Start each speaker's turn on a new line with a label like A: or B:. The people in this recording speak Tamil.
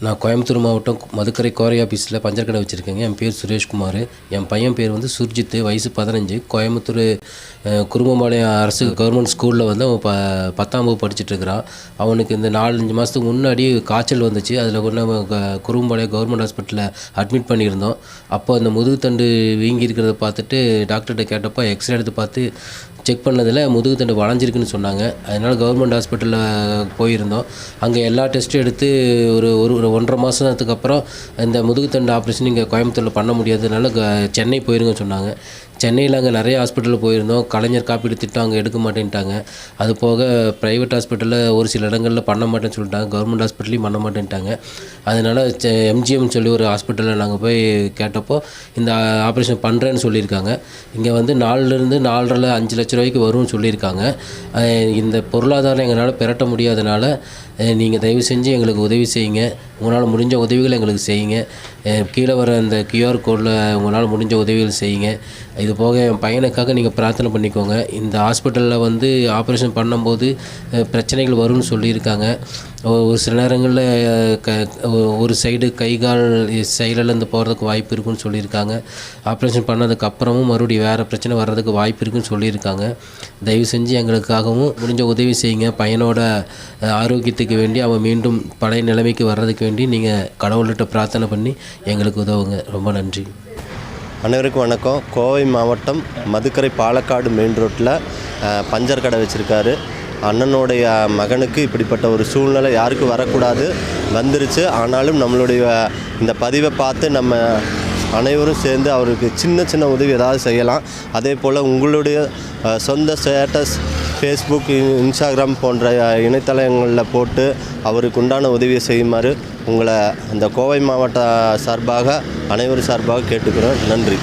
A: நான் கோயம்புத்தூர் மாவட்டம் மதுக்கரை கோரை ஆஃபீஸில் பஞ்சர் கடை வச்சுருக்கேங்க. என் பேர் சுரேஷ்குமார். என் பையன் பேர் வந்து சுர்ஜித்து. வயசு பதினஞ்சு. கோயம்புத்தூர் குருமம்பாளையம் அரசு கவர்மெண்ட் ஸ்கூலில் வந்து அவன் ப பத்தாம் வகுப்பு படிச்சுட்ருக்கிறான் அவனுக்கு இந்த நாலஞ்சு மாதத்துக்கு முன்னாடி காய்ச்சல் வந்துச்சு. அதில் கொண்டு நம்ம க- குருமம்பாளையம் கவர்மெண்ட் ஹாஸ்பிட்டலில் அட்மிட் பண்ணியிருந்தோம். அப்போ அந்த முதுகுத்தண்டு வீங்கி இருக்கிறத பார்த்துட்டு டாக்டர்கிட்ட கேட்டப்போ எக்ஸ்ரே எடுத்து பார்த்து செக் பண்ணதில் முதுகுத்தண்டு வளைஞ்சிருக்குன்னு சொன்னாங்க. அதனால் கவர்மெண்ட் ஹாஸ்பிட்டலில் போயிருந்தோம். அங்கே எல்லா டெஸ்ட்டும் எடுத்து ஒரு ஒரு ஒரு ஒன்றரை மாதத்துக்கு அப்புறம் இந்த முதுகுத்தண்டு ஆப்ரேஷன் இங்கே கோயம்புத்தூரில் பண்ண முடியாததுனால க- சென்னை போயிருங்கன்னு சொன்னாங்க. சென்னையில் அங்கே நிறைய ஹாஸ்பிட்டலில் போயிருந்தோம். கலைஞர் காப்பீடு திட்டம் அங்கே எடுக்க மாட்டேன்ட்டாங்க. அது போக ப்ரைவேட் ஹாஸ்பிட்டலில் ஒரு சில இடங்களில் பண்ண மாட்டேன்னு சொல்லிட்டாங்க. கவர்மெண்ட் ஹாஸ்பிட்டலையும் பண்ண மாட்டேன்ட்டாங்க. அதனால் எம்ஜிஎம் சொல்லி ஒரு ஹாஸ்பிட்டலில் நாங்கள் போய் கேட்டப்போ இந்த ஆப்ரேஷன் பண்ணுறேன்னு சொல்லியிருக்காங்க. இங்கே வந்து நாலுலேருந்து நாலரை அஞ்சு லட்ச ரூபாய்க்கு வரும்னு சொல்லியிருக்காங்க. இந்த பொருளாதாரம் எங்களால் பெரட்ட முடியாதனால நீங்கள் தயவு செஞ்சு எங்களுக்கு உதவி செய்யுங்க. உங்களால் முடிஞ்ச உதவிகளை எங்களுக்கு செய்யுங்க. கீழே வர இந்த கியூஆர் கோடில் உங்களால் முடிஞ்ச உதவிகள் செய்யுங்க. இது இது போக என் பையனுக்காக நீங்கள் பிரார்த்தனை பண்ணிக்கோங்க. இந்த ஹாஸ்பிட்டலில் வந்து ஆப்ரேஷன் பண்ணும்போது பிரச்சனைகள் வரும்னு சொல்லியிருக்காங்க. ஒரு சில நேரங்களில் க ஒரு சைடு கை கால் செயலிழந்து போகிறதுக்கு வாய்ப்பு இருக்குன்னு சொல்லியிருக்காங்க. ஆப்ரேஷன் பண்ணதுக்கப்புறமும் மறுபடியும் வேறு பிரச்சனை வர்றதுக்கு வாய்ப்பு இருக்குன்னு சொல்லியிருக்காங்க. தயவு செஞ்சு எங்களுக்காகவும் முடிஞ்ச உதவி செய்யுங்க. பையனோட ஆரோக்கியத்துக்கு வேண்டி அவன் மீண்டும் பழைய நிலைமைக்கு வர்றதுக்கு வேண்டி நீங்கள் கடவுள்கிட்ட பிரார்த்தனை பண்ணி எங்களுக்கு உதவுங்க. ரொம்ப நன்றி.
B: அனைவருக்கும் வணக்கம். கோவை மாவட்டம் மதுக்கரை பாலக்காடு மெயின் ரோட்டில் பஞ்சர் கடை வச்சுருக்காரு. அண்ணனுடைய மகனுக்கு இப்படிப்பட்ட ஒரு சூழ்நிலை யாருக்கும் வரக்கூடாது. வந்துருச்சு. ஆனாலும் நம்மளுடைய இந்த பதிவை பார்த்து நம்ம அனைவரும் சேர்ந்து அவருக்கு சின்ன சின்ன உதவி ஏதாவது செய்யலாம். அதே போல் உங்களுடைய சொந்த ஸ்டேட்டஸ் ஃபேஸ்புக் இன்ஸ்டாகிராம் போன்ற இணையதளங்களில் போட்டு அவருக்கு உண்டான உதவியை செய்யுமாறு உங்களை அந்த கோவை மாவட்ட சார்பாக அனைவரும் சார்பாக கேட்டுக்கிறோம். நன்றி.